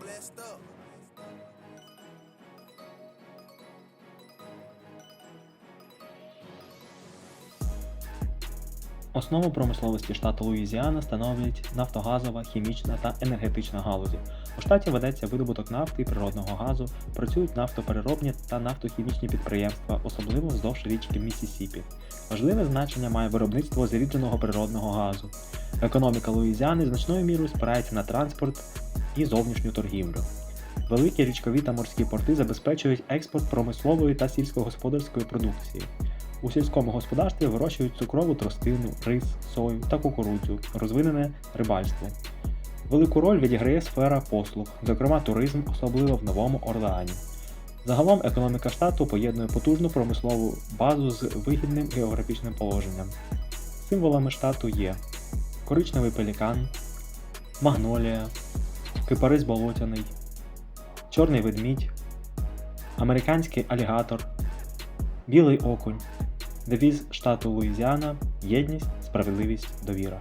blessed up. Основу промисловості штату Луїзіана становлять нафтогазова, хімічна та енергетична галузі. У штаті ведеться видобуток нафти і природного газу, працюють нафтопереробні та нафтохімічні підприємства, особливо вздовж річки Міссісіпі. Важливе значення має виробництво зарідженого природного газу. Економіка Луїзіани значною мірою спирається на транспорт і зовнішню торгівлю. Великі річкові та морські порти забезпечують експорт промислової та сільськогосподарської продукції. У сільському господарстві вирощують цукрову тростину, рис, сою та кукурудзу, розвинене рибальство. Велику роль відіграє сфера послуг, зокрема туризм, особливо в Новому Орлеані. Загалом економіка штату поєднує потужну промислову базу з вигідним географічним положенням. Символами штату є коричневий пелікан, магнолія, кипарис болотяний, чорний ведмідь, американський алігатор, білий окунь, девіз штату Луїзіана Єдність, справедливість, довіра.